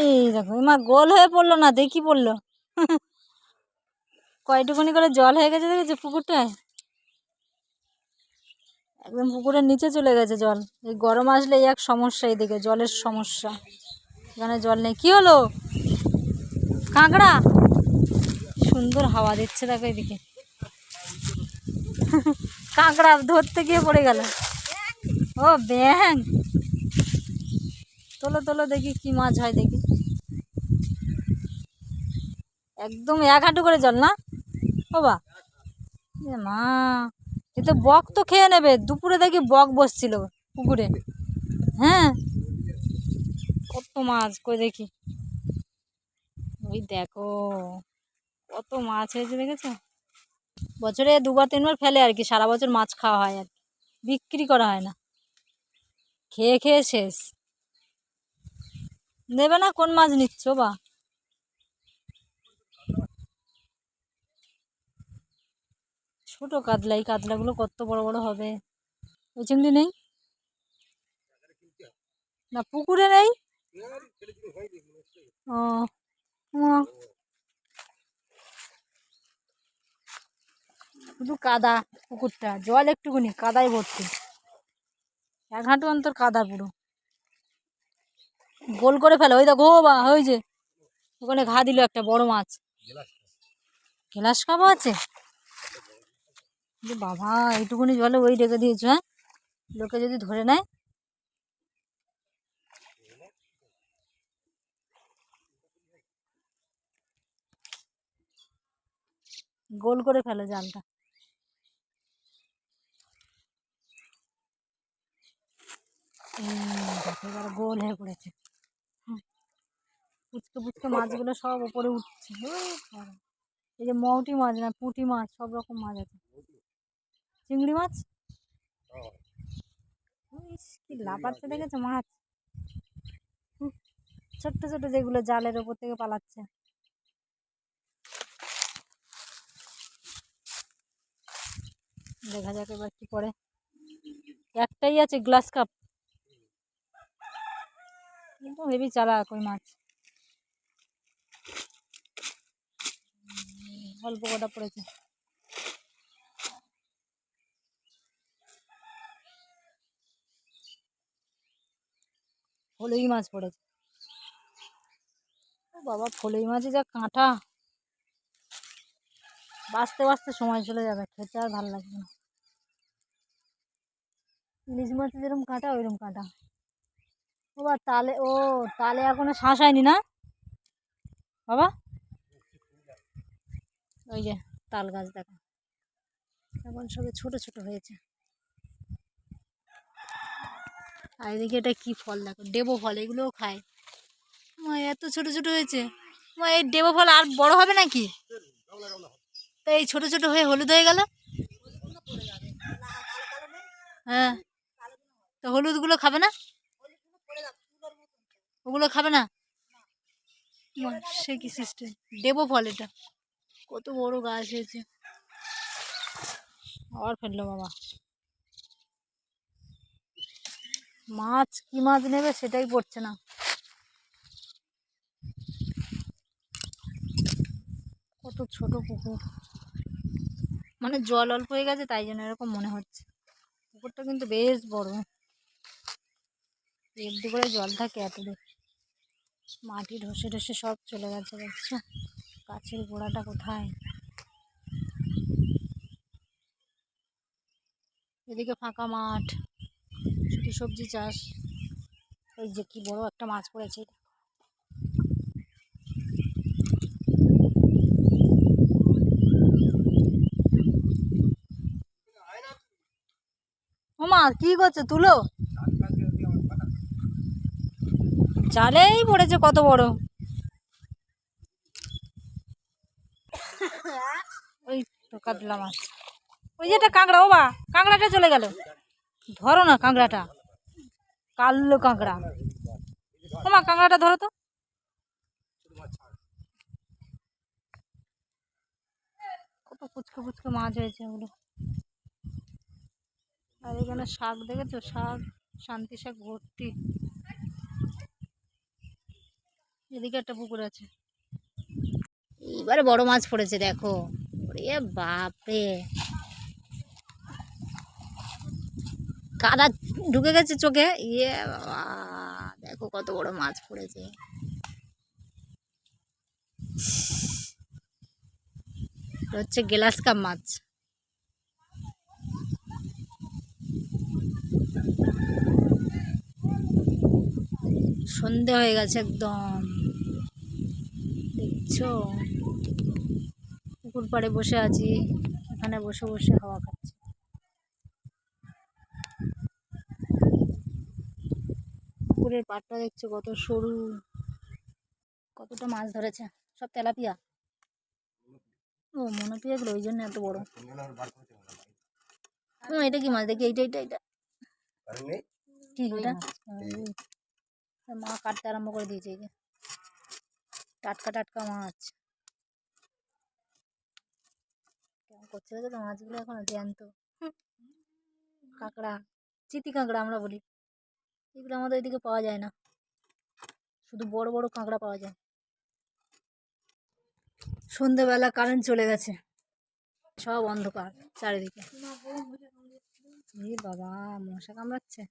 এই দেখো মা গোল হয়ে পড়ল না, দেখি পড়ল। কয়টুকুনি করে জল হয়ে গেছে দেখেছ পুকুরটায় একদম পুকুরের নিচে চলে গেছে জল। এই গরম আসলে এই এক সমস্যা এদিকে, জলের সমস্যা। এখানে জল নেই, কী হলো? কাঁকড়া? সুন্দর হাওয়া দিচ্ছে দেখো এদিকে। কাঁকড়া ধরতে গিয়ে পড়ে গেল। ও ব্যাং তোলো তোলো দেখি কি মাছ হয় দেখি। একদম এক হাঁটু করে জল না? ও বা এ মা, এ তো বক তো খেয়ে নেবে। দুপুরে দেখি বক বসছিল পুকুরে। হ্যাঁ? কত মাছ কই দেখি। ওই দেখো, কত মাছ হয়েছে দেখেছ? বছরে দুবার, তিনবার ফেলে আর কি, সারা বছর মাছ খাওয়া হয় আর বিক্রি করা হয় না। খেয়ে খেয়ে শেষ। নেবে না? কোন মাছ নিচ্ছ? বা ছোট কাতলা এই কাতলাগুলো কত বড় বড় হবে? ওই চিংড়ি নেই? না পুকুরে নেই? ও। শুধু কাদা পুকুরটা জল একটুকুনি কাদায় ভর্তি। এক হাঁটু অন্তর কাদা পুরো। গোল করে ফেলো ওই দেখো বা ওই যে ওখানে ঘা দিল একটা বড় মাছ। গ্লাস কাপও আছে? যে বাবা, এইটুকুনি জলে ওই রেখে দিয়েছ হ্যাঁ? লোকে যদি ধরে নেয়। গোল করে ফেলো জালটা। গোল হয়ে পড়েছে। পুচকে পুচকে মাছগুলো সব ওপরে উঠছে। এই যে মৌটি মাছ না, পুঁটি মাছ, সব রকম মাছ আছে। চিংড়ি মাছ? কি লাফাচ্ছে দেখেছ মাছ? ছোট্ট ছোট যেগুলো জালের ওপর থেকে পালাচ্ছে। দেখা যাক এবার কি করে। একটাই আছে গ্লাস কাপ। কিন্তু হেভি চালাক ওই মাছ। অল্প কটা পড়েছে। ফলই মাছ পড়েছে। ও বাবা, ফলই মাছে যা কাঁটা। বাঁচতে বাঁচতে সময় চলে যাবে, খেতে আর ভালো লাগবে না। ইলিশ মাছে যেরকম কাঁটা ওইরকম কাঁটা। ও বা, তালে, ও, তালে এখনও শ্বাস হয়নি না? বাবা? ওই যে তাল গাছ দেখো। এখন সবে ছোট ছোট হয়েছে। আর এদিকে এটা কি ফল দেখো? ডেবো ফল, এগুলোও খায়। মা, এত ছোট ছোট হয়েছে। মা, এই ডেবো ফল আর বড় হবে নাকি? তো এই ছোট ছোট হয়ে হলুদ হয়ে গেল। হ্যাঁ। তো হলুদগুলো খাবে না? ওগুলো খাবে না? সে কি সিস্টেম দেবো ফল এটা। কত বড় গাছ হয়েছে। আবার ফেলল বাবা। মাছ, কি মাছ নেবে সেটাই পড়ছে না। কত ছোট পুকুর। মানে জল অল্প হয়ে গেছে, তাই জন্য এরকম মনে হচ্ছে। পুকুরটা কিন্তু বেশ বড়। একটু করে জল থাকে এত দূর। মাটি ঢসে ঢসে সব চলে গেছে, দেখছ? গাছের গোড়াটা কোথায়? এদিকে ফাঁকা মাঠ। শুধু সবজি চাষ। ওই যে কি বড় একটা মাছ পড়েছে। এটা। ও মা কি করছ? তুলো। জালেই পড়েছে কত বড়। ওই কাতলা ওই যে একটা কাঁকড়া ও বা কাঁকড়াটা চলে গেল। ধরো না কাঁকড়াটা। কালো কাঁকড়া। ও মা কাঁকড়াটা ধরো তো। কত ফুচকে ফুচকে মাছ হয়েছে ওগুলো। আর এখানে শাক, দেখেছ? শাক, শান্তি শাক, ভর্তি। এদিকে একটা পুকুর আছে। এবারে বড় মাছ পড়েছে, দেখো। ওরে বাপরে। কাদা ঢুকে গেছে চোখে। ইয়ে দেখো কত বড় মাছ পড়েছে। হচ্ছে গ্লাস কাপ মাছ। সন্ধে হয়ে গেছে একদম। দেখছ? পুকুর পাড়ে বসে আছি। এখানে বসে বসে হাওয়া খাচ্ছি। পুকুরের পাড়টা দেখছ, কত সরু। কতটা মাছ ধরেছে, সব তেলাপিয়া। ও, মনোপিয়াগুলো ওই জন্য এত বড়। ও, এটা কি মাছ? দেখি, এইটা এইটা এইটা। এটা মা কাটতে আরম্ভ করে দিয়েছে টাটকা টাটকা মাছ। কেমন করছে দেখো মাছগুলো এখন জ্যান্ত। কাঁকড়া, চিতি কাঁকড়া আমরা বলি। এগুলো আমাদের এদিকে পাওয়া যায় না। শুধু বড় বড় কাঁকড়া পাওয়া যায়। সন্ধেবেলা কারেন্ট চলে গেছে। সব অন্ধকার চারিদিকে। এ বাবা, মশা কামড়াচ্ছে।